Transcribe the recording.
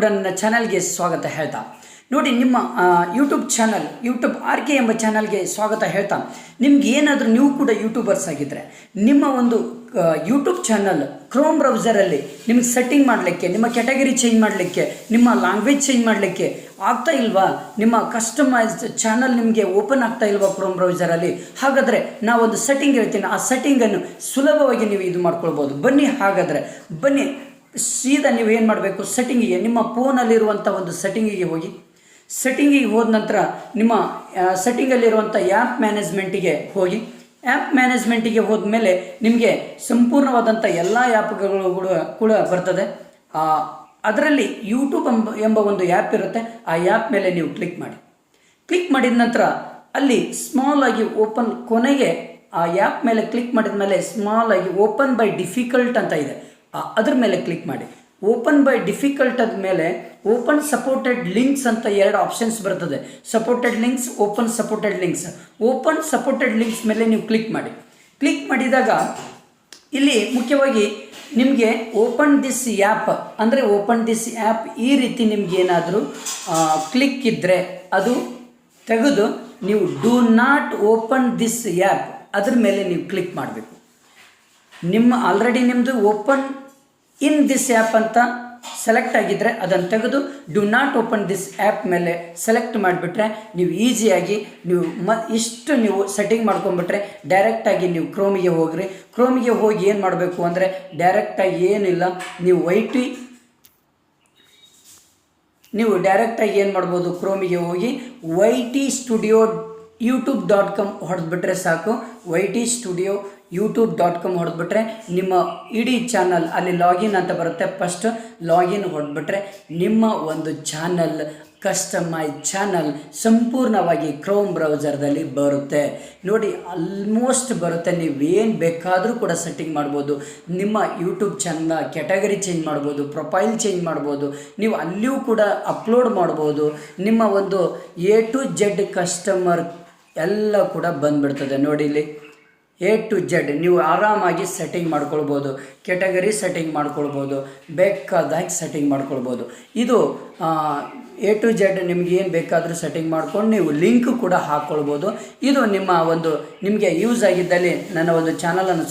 ಕೂಡ ನನ್ನ ಚಾನಲ್ಗೆ ಸ್ವಾಗತ ಹೇಳ್ತಾ. ನೋಡಿ, ನಿಮ್ಮ YouTube channel YouTube R K ಎಂಬ ಚಾನಲ್ಗೆ ಸ್ವಾಗತ ಹೇಳ್ತಾ. ನಿಮ್ಗೆ ಏನಾದರೂ ನೀವು ಕೂಡ ಯೂಟ್ಯೂಬರ್ಸ್ ಆಗಿದ್ದರೆ ನಿಮ್ಮ ಒಂದು ಯೂಟ್ಯೂಬ್ ಚಾನಲ್ ಕ್ರೋಮ್ ಬ್ರೌಸರಲ್ಲಿ ನಿಮ್ಗೆ ಸೆಟ್ಟಿಂಗ್ ಮಾಡಲಿಕ್ಕೆ, ನಿಮ್ಮ ಕ್ಯಾಟಗರಿ ಚೇಂಜ್ ಮಾಡಲಿಕ್ಕೆ, ನಿಮ್ಮ ಲ್ಯಾಂಗ್ವೇಜ್ ಚೇಂಜ್ ಮಾಡಲಿಕ್ಕೆ ಆಗ್ತಾ ಇಲ್ವಾ? ನಿಮ್ಮ ಕಸ್ಟಮೈಸ್ಡ್ ಚಾನಲ್ ನಿಮಗೆ ಓಪನ್ ಆಗ್ತಾ ಇಲ್ವಾ ಕ್ರೋಮ್ ಬ್ರೌಸರಲ್ಲಿ ಹಾಗಾದರೆ ನಾವೊಂದು ಸೆಟ್ಟಿಂಗ್ ಹೇಳ್ತೀನಿ. ಆ ಸೆಟ್ಟಿಂಗನ್ನು ಸುಲಭವಾಗಿ ನೀವು ಇದು ಮಾಡ್ಕೊಳ್ಬೋದು. ಬನ್ನಿ ಹಾಗಾದರೆ. ಬನ್ನಿ ಸೀದಾ ನೀವು ಏನು ಮಾಡಬೇಕು? ಸೆಟ್ಟಿಂಗಿಗೆ ನಿಮ್ಮ ಫೋನಲ್ಲಿರುವಂಥ ಒಂದು ಸೆಟ್ಟಿಂಗಿಗೆ ಹೋಗಿ. ಸೆಟ್ಟಿಂಗಿಗೆ ಹೋದ ನಂತರ ನಿಮ್ಮ ಸೆಟ್ಟಿಂಗಲ್ಲಿರುವಂಥ ಆ್ಯಪ್ ಮ್ಯಾನೇಜ್ಮೆಂಟಿಗೆ ಹೋಗಿ. ಆ್ಯಪ್ ಮ್ಯಾನೇಜ್ಮೆಂಟಿಗೆ ಹೋದ ಮೇಲೆ ನಿಮಗೆ ಸಂಪೂರ್ಣವಾದಂಥ ಎಲ್ಲ ಆ್ಯಪ್ಗಳು ಕೂಡ ಕೂಡ ಬರ್ತದೆ. ಅದರಲ್ಲಿ ಯೂಟ್ಯೂಬ್ ಎಂಬ ಎಂಬ ಒಂದು ಆ್ಯಪ್ ಇರುತ್ತೆ. ಆ ಆ್ಯಪ್ ಮೇಲೆ ನೀವು ಕ್ಲಿಕ್ ಮಾಡಿ. ಕ್ಲಿಕ್ ಮಾಡಿದ ನಂತರ ಅಲ್ಲಿ ಸ್ಮಾಲ್ ಆಗಿ ಓಪನ್ ಕೊನೆಗೆ ಆ ಆ್ಯಪ್ ಮೇಲೆ ಕ್ಲಿಕ್ ಮಾಡಿದ ಮೇಲೆ ಸ್ಮಾಲ್ ಆಗಿ ಓಪನ್ ಬೈ ಡಿಫಿಕಲ್ಟ್ ಅಂತ ಇದೆ. ಅದ್ರ ಮೇಲೆ ಕ್ಲಿಕ್ ಮಾಡಿ. ಓಪನ್ ಬೈ ಡಿಫಿಕಲ್ಟ್ ಮೇಲೆ ಓಪನ್ ಸಪೋರ್ಟೆಡ್ ಲಿಂಕ್ಸ್ ಅಂತ ಎರಡು ಆಪ್ಷನ್ಸ್ ಬರ್ತದೆ. Supported links open supported links open supported links ಮೇಲೆ ನೀವು ಕ್ಲಿಕ್ ಮಾಡಿ. ಕ್ಲಿಕ್ ಮಾಡಿದಾಗ ಇಲ್ಲಿ ಮುಖ್ಯವಾಗಿ ನಿಮಗೆ ಓಪನ್ ದಿಸ್ ಆ್ಯಪ್ ಅಂದರೆ ಓಪನ್ ದಿಸ್ ಆ್ಯಪ್ ಈ ರೀತಿ ನಿಮ್ಗೆ ಏನಾದರೂ ಕ್ಲಿಕ್ ಇದ್ದರೆ ಅದು ತೆಗೆದು ನೀವು do not open this app ಅದ್ರ ಮೇಲೆ ನೀವು ಕ್ಲಿಕ್ ಮಾಡಬೇಕು. ನಿಮ್ಮ ಆಲ್ರೆಡಿ ನಿಮ್ಮದು ಓಪನ್ ಇನ್ ದಿಸ್ ಆ್ಯಪ್ ಅಂತ ಸೆಲೆಕ್ಟ್ ಆಗಿದ್ದರೆ ಅದನ್ನು ತೆಗೆದು do not open this app ಮೇಲೆ ಸೆಲೆಕ್ಟ್ ಮಾಡಿಬಿಟ್ರೆ ನೀವು ಈಸಿಯಾಗಿ ನೀವು ಮ, ಇಷ್ಟು ನೀವು ಸೆಟ್ಟಿಂಗ್ ಮಾಡ್ಕೊಂಬಿಟ್ರೆ ಡೈರೆಕ್ಟಾಗಿ ನೀವು ಕ್ರೋಮಿಗೆ ಹೋಗ್ರಿ. ಕ್ರೋಮಿಗೆ ಹೋಗಿ ಏನು ಮಾಡಬೇಕು ಅಂದರೆ ಡೈರೆಕ್ಟಾಗಿ ಏನಿಲ್ಲ, ನೀವು ವೈಟಿ ನೀವು ಡೈರೆಕ್ಟಾಗಿ ಏನು ಮಾಡ್ಬೋದು? ಕ್ರೋಮಿಗೆ ಹೋಗಿ Y T studio YouTube dot com ಹೊಡೆದ್ಬಿಟ್ರೆ ಸಾಕು. Y T studio YouTube dot com ಹೊಡೆದ್ಬಿಟ್ರೆ ನಿಮ್ಮ ಇಡೀ ಚಾನಲ್ ಅಲ್ಲಿ ಲಾಗಿನ್ ಅಂತ ಬರುತ್ತೆ. ಫಸ್ಟ್ ಲಾಗಿನ್ ಹೊಡೆದ್ಬಿಟ್ರೆ ನಿಮ್ಮ ಒಂದು ಚಾನಲ್, ಕಸ್ಟಮೈಸ್ ಚಾನಲ್ ಸಂಪೂರ್ಣವಾಗಿ ಕ್ರೋಮ್ ಬ್ರೌಸರ್ದಲ್ಲಿ ಬರುತ್ತೆ. ನೋಡಿ, ಆಲ್ಮೋಸ್ಟ್ ಬರುತ್ತೆ. ನೀವೇನು ಬೇಕಾದರೂ ಕೂಡ ಸೆಟ್ಟಿಂಗ್ ಮಾಡ್ಬೋದು. ನಿಮ್ಮ ಯೂಟ್ಯೂಬ್ ಚಾನಲ್ನ ಕ್ಯಾಟಗರಿ ಚೇಂಜ್ ಮಾಡ್ಬೋದು, ಪ್ರೊಫೈಲ್ ಚೇಂಜ್ ಮಾಡ್ಬೋದು, ನೀವು ಅಲ್ಲಿಯೂ ಕೂಡ ಅಪ್ಲೋಡ್ ಮಾಡ್ಬೋದು. ನಿಮ್ಮ ಒಂದು ಎ ಟು ಜೆಡ್ ಕಸ್ಟಮರ್ ಎಲ್ಲ ಕೂಡ ಬಂದ್ಬಿಡ್ತದೆ. ನೋಡಿ ಇಲ್ಲಿ ಎ ಟು ಜೆಡ್ ನೀವು ಆರಾಮಾಗಿ ಸೆಟ್ಟಿಂಗ್ ಮಾಡ್ಕೊಳ್ಬೋದು. ಕೆಟಗರಿ ಸೆಟ್ಟಿಂಗ್ ಮಾಡ್ಕೊಳ್ಬೋದು. ಬೇಕಾದಾಗಿ ಸೆಟ್ಟಿಂಗ್ ಮಾಡ್ಕೊಳ್ಬೋದು. ಇದು ಎ ಟು ಜೆಡ್ ನಿಮ್ಗೆ ಏನು ಬೇಕಾದರೂ ಸೆಟ್ಟಿಂಗ್ ಮಾಡ್ಕೊಂಡು ನೀವು ಲಿಂಕ್ ಕೂಡ ಹಾಕ್ಕೊಳ್ಬೋದು ಇದು ನಿಮ್ಮ ಒಂದು, ನಿಮಗೆ ಯೂಸ್ ಆಗಿದ್ದಲ್ಲಿ ನನ್ನ ಒಂದು ಚಾನಲನ್ನು